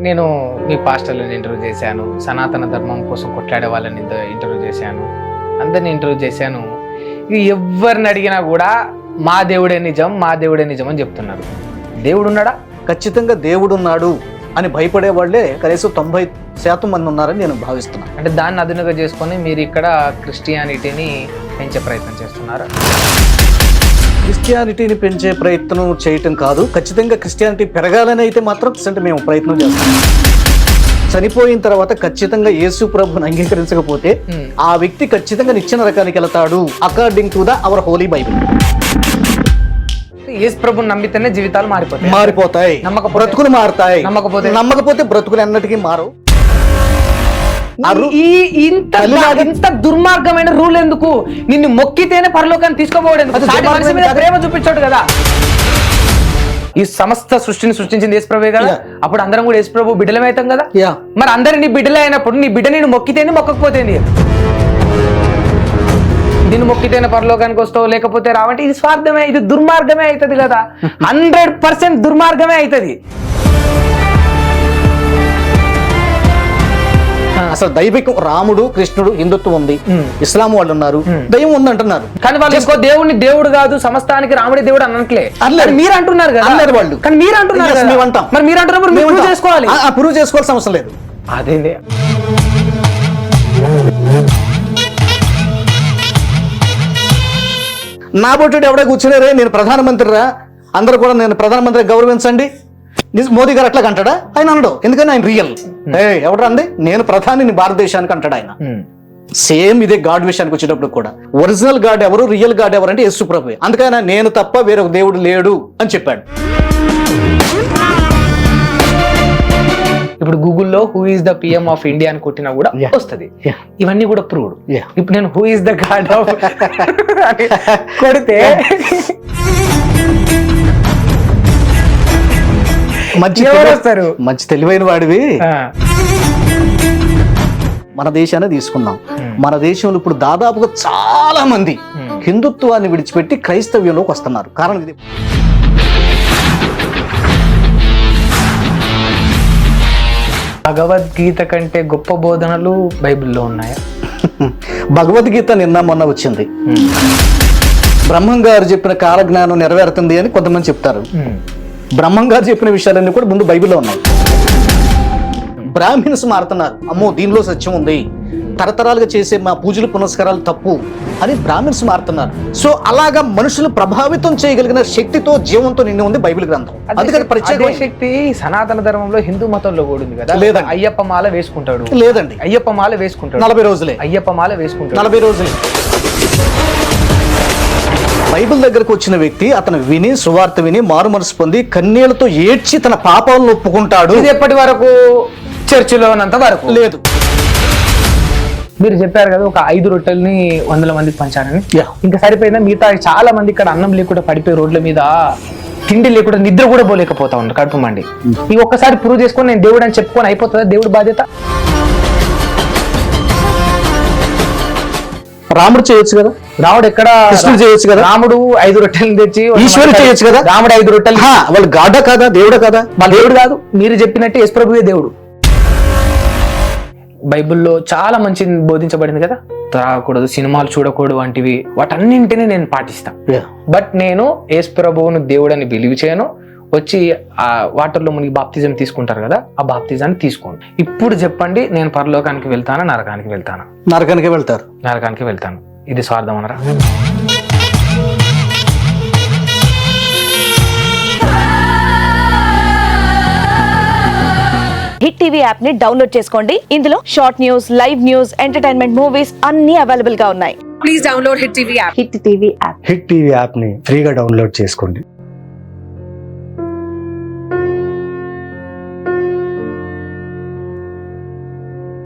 నేను మీ పాస్టర్లను ఇంటర్వ్యూ చేశాను. సనాతన ధర్మం కోసం కొట్లాడే వాళ్ళని ఇంటర్వ్యూ చేశాను. అందరిని ఇంటర్వ్యూ చేశాను. ఇది ఎవరిని అడిగినా కూడా మా దేవుడే నిజం మా దేవుడే నిజం అని చెప్తున్నారు. దేవుడు ఉన్నాడా ఖచ్చితంగా దేవుడున్నాడు అని భయపడే వాళ్ళే కనీసం తొంభై శాతం మంది ఉన్నారని నేను భావిస్తున్నాను. అంటే దాన్ని అదునుగా చేసుకొని మీరు ఇక్కడ క్రిస్టియానిటీని పెంచే ప్రయత్నం చేస్తున్నారా? క్రిస్టియానిటీని పెంచే ప్రయత్నం చేయటం కాదు ఖచ్చితంగా క్రిస్టియానిటీ పెరగాలని అయితే మాత్రం అంటే మేము ప్రయత్నం చేస్తాం చనిపోయిన తర్వాత ఖచ్చితంగా యేసు ప్రభుని అంగీకరించకపోతే Hmm. ఆ వ్యక్తి ఖచ్చితంగా నిచ్చెన రకానికి వెళ్తాడు according to the our holy Bible Yesu ప్రభుని నమ్మితేనే జీవితాలు మారిపోతాయి మారిపోతాయి నమ్మకపోతే? బ్రతుకులు మారుతాయి నమ్మకపోతే? నమ్మకపోతే బ్రతుకులు ఎన్నటికీ మారు ఇంత ఇంత దుర్మార్గమైన రూల్ ఎందుకు? నిన్ను మొక్కితేనే పరలోకాన్ని తీసుకోపోవడం మనిషి మీద. ప్రేమ చూపించాడు కదా. ఈ సమస్త సృష్టిని సృష్టించింది యేసుప్రభే కదా. అప్పుడు అందరం కూడా యేసుప్రభు బిడ్డలమే అవుతాం కదా? మరి అందరు నీ బిడ్డలే అయినప్పుడు నీ బిడ్డ నేను మొక్కితేనే మొక్కకపోతేంది నిన్ను మొక్కితేనే పరలోకానికి వస్తావు లేకపోతే రావంటే ఇది స్వార్థమే ఇది దుర్మార్గమే అవుతుంది కదా. హండ్రెడ్ పర్సెంట్ దుర్మార్గమే అవుతుంది. అసలు దైవికం రాముడు కృష్ణుడు హిందుత్వం ఉంది. ఇస్లాం వాళ్ళు ఉన్నారు. దైవం ఉంది అంటున్నారు కానీ వాళ్ళు ఇంకో దేవుడిని దేవుడు కాదు సమస్తానికి రాముడి దేవుడు అనట్లే అనలేరు. కానీ మీరు అంటున్నారు కదా అనలేరు వాళ్ళు. కానీ మీరు అంటున్నారు. మేము అంటాం. మరి మీరు అంటున్నప్పుడు prove చేసుకోవాలి ఆ ప్రూవ్ చేసుకోవాల్సిన అవసరం లేదు అదే నా బొట్టుడు ఎవడే కూర్చున్నారే నేను ప్రధానమంత్రి రా అందరూ కూడా నేను ప్రధానమంత్రి గౌరవించండి నిజ- మోదీ గారు అట్లా అంటాడా ఆయన అనడు. ఎందుకని? ఆయన రియల్ ఎవడరా అండి నేను ప్రధానిని భారతదేశానికి అంటాడు ఆయన. సేమ్ ఇదే గాడ్ విషయానికి వచ్చేటప్పుడు కూడా. ఒరిజినల్ గాడ్ ఎవరు రియల్ గాడ్ ఎవరు అంటే యేసు ప్రభు. అందుకని నేను తప్ప వేరొక దేవుడు లేడు అని చెప్పాడు. ఇప్పుడు గూగుల్లో who is the PM of India అని కొట్టినా కూడా. వస్తది. ఇవన్నీ కూడా ప్రూవ్డ్. ఇప్పుడు నేను who is the God of కొడితే మంచి వస్తారు? మంచి తెలివైన వాడివి. మన దేశాన్ని Hmm. మన దేశంలో ఇప్పుడు దాదాపుగా చాలా మంది. హిందుత్వాన్ని విడిచిపెట్టి క్రైస్తవ్యంలోకి వస్తున్నారు. కారణం ఇది. భగవద్గీత కంటే గొప్ప బోధనలు బైబిల్లో ఉన్నాయా? భగవద్గీత నిన్న మొన్న వచ్చింది. బ్రహ్మం గారు చెప్పిన కాలజ్ఞానం నెరవేరుతుంది అని కొంతమంది చెప్తారు. బ్రహ్మం గారు చెప్పిన విషయాలన్నీ కూడా ముందు బైబిల్లో ఉన్నాయి. బ్రాహ్మిన్స్ మారుతున్నారు. అమ్మో దీనిలో సత్యం ఉంది. తరతరాలుగా చేసే మా పూజలు పునస్కారాలు తప్పు అని బ్రాహ్మిన్స్ మారుతున్నారు. సో అలాగా మనుషులు ప్రభావితం చేయగలిగిన శక్తితో జీవంతో నిండి ఉంది బైబిల్ గ్రంథం. అదే అందుకని ప్రత్యేక శక్తి సనాతన ధర్మంలో హిందూ మతంలో కూడా ఉంది కదా? లేదండి. అయ్యప్ప మాల వేసుకుంటాడు. లేదండి. అయ్యప్ప మాల వేసుకుంటాడు. నలభై రోజులే. అయ్యప్ప మాల వేసుకుంటాడు. నలభై రోజులే. బైబిల్ దగ్గరకు వచ్చిన వ్యక్తి అతను విని సువార్త విని మారు మనసు పొంది కన్నీళ్ళతో ఏడ్చి తన పాపాలను ఒప్పుకుంటాడు. ఇది ఎప్పటి వరకు? చర్చిలో ఉన్నంత వరకు. లేదు. మీరు చెప్పారు కదా ఒక ఐదు రొట్టెల్ని వందల మందికి పంచారని. ఇంకా సరిపోయిందా? మిగతా చాలా మంది ఇక్కడ అన్నం లేకుండా పడిపోయి రోడ్ల మీద తిండి లేకుండా నిద్ర కూడా పోలేకపోతా ఉన్నారు. కడుపు మండి. ఈ ఒక్కసారి ప్రూవ్ చేసుకొని నేను దేవుడు అని చెప్పుకొని అయిపోతుందా? దేవుడి బాధ్యత? రాముడు చేయొచ్చు కదా? రాముడు ఎక్కడ కృష్ణుడు చేయొచ్చు కదా? రాముడు ఐదు రొట్టెలు తెచ్చి ఈశ్వరుడు చేయొచ్చు కదా? రాముడు ఐదు రొట్టెలు వాళ్ళు గాడ కాదా? దేవుడా కాదా? వాళ్ళ దేవుడు కాదు. మీరు చెప్పినట్టు యేసు ప్రభువే దేవుడు. బైబిల్లో చాలా మంచి బోధించబడింది కదా? త్రాగకూడదు సినిమాలు చూడకూడదు వంటివి వాటన్నింటినీ నేను పాటిస్తా. బట్ నేను యేసు ప్రభువును దేవుడని బిలీవ్ చేయను. వచ్చి ఆ వాటర్లో మునిగి బాప్తిజం తీసుకుంటారు కదా ఆ బాప్తిజాన్ని తీసుకోండి. ఇప్పుడు చెప్పండి నేను పరలోకానికి వెళ్తానా నరకానికి వెళ్తానా? నరకానికి వెళ్తారు. నరకానికి వెళ్తాను. ఇది స్వార్థం అనరా హిట్ టీవీ యాప్ని డౌన్లోడ్ చేసుకోండి. ఇందులో short news live news entertainment movies అన్ని అవైలబుల్గా ఉన్నాయి. Please download Hit TV app. Hit TV app hit TV యాప్ని ఫ్రీగా డౌన్లోడ్ చేసుకోండి.